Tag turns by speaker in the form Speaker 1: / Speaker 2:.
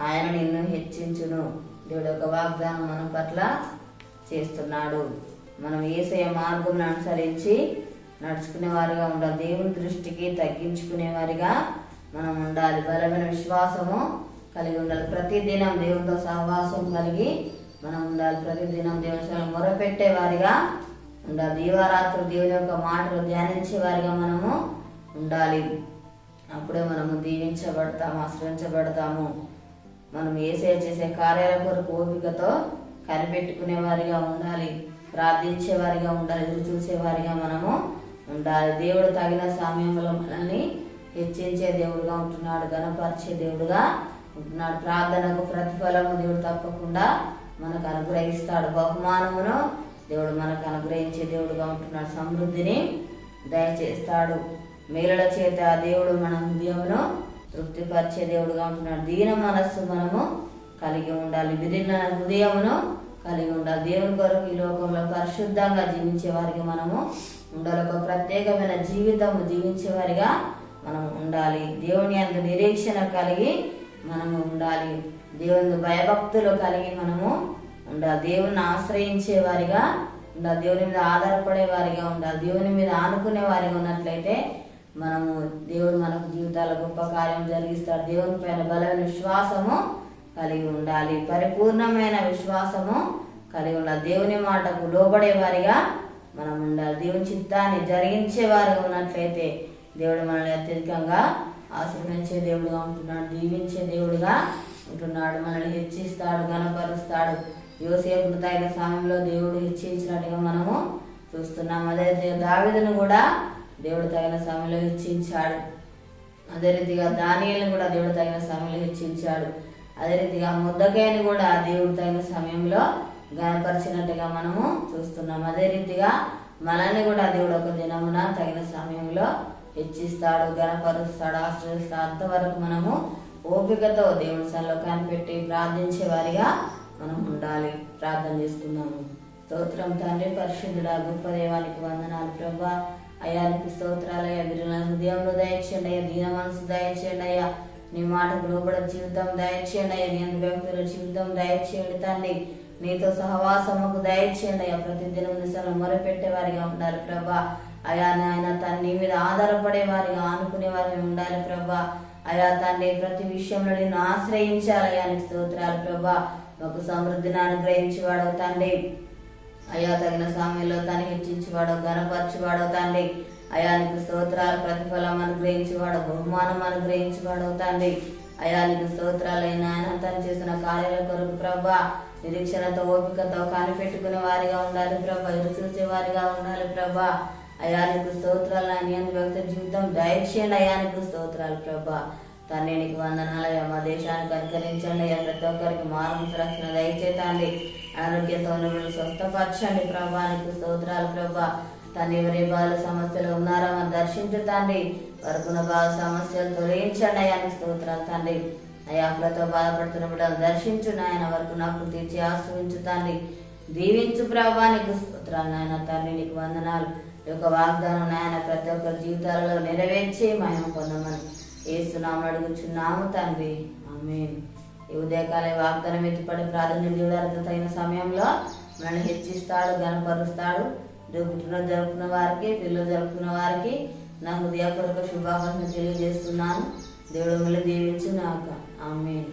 Speaker 1: ఆయన నిన్ను హెచ్చించును. దేవుడు ఒక వాగ్దానం మన పట్ల చేస్తున్నాడు. మనం ఏసయ మార్గం అనుసరించి నడుచుకునే వారిగా ఉండాలి. దేవుని దృష్టికి తగ్గించుకునే వారిగా మనం ఉండాలి. బలమైన విశ్వాసము కలిగి ఉండాలి. ప్రతి దినం దేవునితో సహవాసం కలిగి మనం ఉండాలి. ప్రతి దినం దేవుని మొరపెట్టే వారిగా ఉండాలి. దీవారాత్రులు దేవుని యొక్క మాటలు ధ్యానించే వారిగా మనము ఉండాలి. అప్పుడే మనము దీవించబడతాము ఆశ్రయించబడతాము. మనం ఏసే చేసే కార్యాల కొరకు ఓపికతో కనిపెట్టుకునేవారిగా ఉండాలి. ప్రార్థించేవారిగా ఉండాలి. ఎదురు చూసేవారిగా మనము ఉండాలి. దేవుడు తగిన సమయంలో మనల్ని హెచ్చించే దేవుడుగా ఉంటున్నాడు. గణపరిచే దేవుడుగా ఉంటున్నాడు. ప్రార్థనకు ప్రతిఫలము దేవుడు తప్పకుండా మనకు అనుగ్రహిస్తాడు. బహుమానమును దేవుడు మనకు అనుగ్రహించే దేవుడుగా ఉంటున్నాడు. సమృద్ధిని దయచేస్తాడు. మేలుల చేత ఆ దేవుడు మన హృదయమును తృప్తిపరిచే దేవుడుగా ఉంటున్నాడు. దీన మనస్సు మనము కలిగి ఉండాలి. విరిగిన హృదయమును కలిగి ఉండాలి. దేవుని కొరకు ఈ లోకంలో పరిశుద్ధంగా జీవించే వారికి మనము ఉండాలి. ఒక ప్రత్యేకమైన జీవితము జీవించే వారిగా మనం ఉండాలి. దేవుని అంత నిరీక్షణ కలిగి మనము ఉండాలి. దేవుని భయభక్తులు కలిగి మనము ఉండాలి. దేవుని ఆశ్రయించే వారిగా ఉండాలి. దేవుని మీద ఆధారపడే వారిగా ఉండాలి. దేవుని మీద ఆనుకునే వారిగా ఉన్నట్లయితే మనము దేవుడు మనకు జీవితాల గొప్ప కార్యం జరిగిస్తాడు. దేవుని పైన బలమైన విశ్వాసము కలిగి ఉండాలి. పరిపూర్ణమైన విశ్వాసము కలిగి ఉండాలి. దేవుని మాటకు లోబడే వారిగా మనం ఉండాలి. దేవుని చిత్తాన్ని జరిగించే వారిగా ఉన్నట్లయితే దేవుడు మనల్ని అత్యధికంగా ఆశ్రమించే దేవుడుగా ఉంటున్నాడు. దీవించే దేవుడుగా ఉంటున్నాడు. మనల్ని హెచ్చిస్తాడు గణపరుస్తాడు యోసేపు తగిన సమయంలో దేవుడు హెచ్చించినట్టుగా మనము చూస్తున్నాం. అదే దావిదను కూడా దేవుడు తగిన సమయంలో హెచ్చించాడు. అదే రీతిగా దానియల్ని కూడా దేవుడు తగిన సమయంలో హెచ్చించాడు. అదే రీతిగా ముద్దకాయని కూడా దేవుడు తగిన సమయంలో గాయపరిచినట్టుగా మనము చూస్తున్నాం. అదే రీతిగా మనల్ని కూడా దేవుడు ఒక దినమున తగిన సమయంలో హెచ్చిస్తాడు గణపరుస్తాడు ఆశ్రయిస్తాడు. అంతవరకు మనము ఓపికతో దేవుడి సన్నిలో కనిపెట్టి ప్రార్థించే వారిగా మనం ఉండాలి. ప్రార్థన చేసుకున్నాము స్తోత్రం తండ్రి పరిశుద్ధుడా గొప్ప దేవానికి వందనాలు. ప్రభా అయ్యానికి స్తోత్రాలయ్యా మీరు నా హృదయంలో దయచేయండి అయ్యా. దీన మనసు దయచేయండి అయ్యా. నీ మాటకు లోపల జీవితం దయచేయండి అయ్యా. నీ వ్యక్తుల జీవితం దయచేయండి తండ్రి. నీతో సహవాసముకు దయచేయండి అయ్యా. ప్రతి దినం దిశలో మొరపెట్టే వారిగా ఉండాలి ప్రభా. అయా నాయన తన నీ మీద ఆధారపడే వారిగా ఆనుకునే వారిగా ఉండాలి ప్రభా. అయా తండ్రి ప్రతి విషయంలో నేను ఆశ్రయించాలి అయ్యా. నీ స్తోత్రాలు ప్రభా. ఒక సమృద్ధిని అనుగ్రహించి వాడవు తండ్రి. అయ్యా తగిన సమయంలో తను హెచ్చించేవాడు గణపరచువాడు తండ్రి. అయా నీకు స్తోత్రాలు ప్రతిఫలం అనుగ్రహించేవాడు బహుమానం అనుగ్రహించేవాడు తండ్రి. అయా నీకు స్తోత్రాలైన ఆయన తను చేసిన కార్యాల కొరకు ప్రభా నిరీక్షణతో ఓపికతో కనిపెట్టుకునే వారిగా ఉండాలి ప్రభా ఎదురు చూసే వారిగా ఉండాలి ప్రభా. అయా నీకు స్తోత్రాలు అని వ్యక్తి జీవితం. దయచేయండి అయా నీకు స్తోత్రాలు ప్రభా. తండ్రి నీకు వందనాలయ్యా మా దేశానికి అనుకరించండి అయ్యా. ప్రతి ఒక్కరికి మార్గం రక్షణ దయచేతండి. ఆరోగ్యంతో ఉన్న స్వస్థపరచండి ప్రభా. నీకు స్తోత్రాలు ప్రభా. తను ఎవరి బాల సమస్యలు ఉన్నారో మనం దర్శించుతండి వరకున్న బాల సమస్యలు తొలగించండి అయ్యా. నీకు స్తోత్రాలు తండ్రి. అయ్యా అప్పులతో బాధపడుతున్నప్పుడు దర్శించు నాయన. వరకు నాకు తీర్చి ఆశ్రయించుతండి దీవించు ప్రభా. నీకు స్తోత్రాలు నాయన తండ్రి. నీకు వందనాలు. ఈ యొక్క వాగ్దానం నాయన ప్రతి ఒక్కరి జీవితాలలో నెరవేర్చి మహిమ పొందమని. ఏస్తున్నాము అడుగుచున్నాము తండ్రి. ఆమేన్. ఉదయకాల వాగ్దానం ఎత్తిపడి ప్రార్థన తగిన సమయంలో మనల్ని హెచ్చిస్తాడు గనపరుస్తాడు పుట్టినరోజు జరుపుకున్న వారికి పిల్లలు జరుపుకున్న వారికి నా హృదయపూర్వక శుభాకాంక్షలు తెలియజేస్తున్నాను. దేవుడు మిమ్మల్ని దీవించు నాక ఆమె